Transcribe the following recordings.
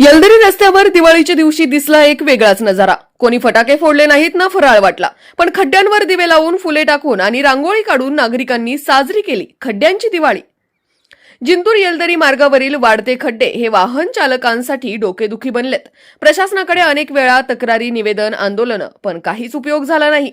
यलदरी रस्त्यावर दिवाळीच्या दिवशी दिसला एक वेगळाच नजारा. कोणी फटाके फोडले नाहीत ना फराळ वाटला. पण खड्ड्यांवर दिवे लावून फुले टाकून आणि रांगोळी काढून नागरिकांनी साजरी केली खड्ड्यांची दिवाळी. जिंतूर येलदरी मार्गावरील वाढते खड्डे हे वाहन चालकांसाठी डोकेदुखी बनलेत. प्रशासनाकडे अनेक वेळा तक्रारी निवेदन आंदोलनं पण काहीच उपयोग झाला नाही.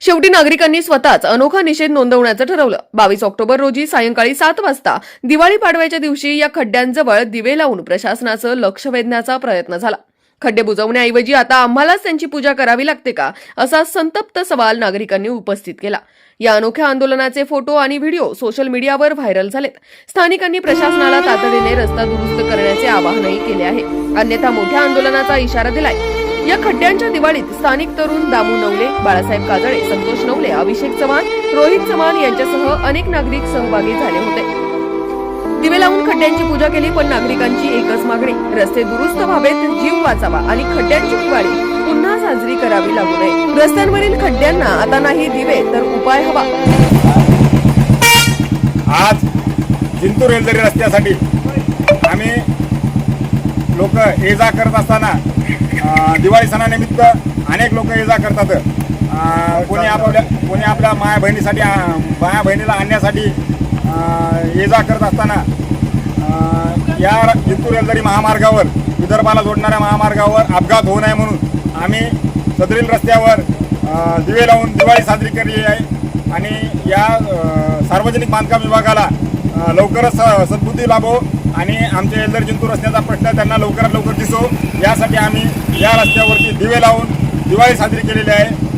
शेवटी नागरिकांनी स्वतःच अनोखा निषेध नोंदवण्याचं ठरवलं. बावीस ऑक्टोबर रोजी सायंकाळी सात वाजता दिवाळी पाडव्याच्या दिवशी या खड्ड्यांजवळ दिवे लावून प्रशासनाचं लक्ष वेधण्याचा प्रयत्न झाला. खड्डे बुजवण्याऐवजी आता आम्हालाच त्यांची पूजा करावी लागते का असा संतप्त सवाल नागरिकांनी उपस्थित केला. या अनोख्या आंदोलनाचे फोटो आणि व्हिडिओ सोशल मीडियावर व्हायरल झालेत. स्थानिकांनी प्रशासनाला तातडीने रस्ता दुरुस्त करण्याचे आवाहनही केले आहे. अन्यथा मोठ्या आंदोलनाचा इशारा दिलाय. या खड्ड्यांच्या दिवाळीत स्थानिक तरुण दामू नवले बाळासाहेब काजळे संतोष नवले अभिषेक चव्हाण रोहित चव्हाण यांच्यासह अनेक नागरिक सहभागी झाले होते. दिवे लावून खड्ड्यांची पूजा केली पण नागरिकांची एकच मागणी रस्ते दुरुस्त व्हावेत जीव वाचावा आणि खड्ड्यांची दिवाळी पुन्हा साजरी करावी लागू नये. रस्त्यांवरील खड्ड्यांना आता नाही दिवे तर उपाय हवा. आज जिंतूर रेल्वे रस्त्यासाठी आम्ही लोक ये जा करत असताना दिवाळी सणानिमित्त अनेक लोक ये जा करतात. कोणी आपल्या कोणी आपल्या माया बहिणीसाठी माया बहिणीला आणण्यासाठी ये जा करत असताना या जिंतूर रेल्वे महामार्गावर विदर्भाला जोडणाऱ्या महामार्गावर अपघात होऊ नये म्हणून आम्ही सदरील रस्त्यावर दिवे लावून दिवाळी साजरी केली आहे. आणि या सार्वजनिक बांधकाम विभागाला लवकरच सद्बुद्धी लाभो आणि आमच्या एल्दर जिंतूर रस्त्याचा प्रश्न त्यांना लवकरात लवकर दिसो. यासाठी आम्ही या रस्त्यावरती दिवे लावून दिवाळी साजरी केलेली आहे.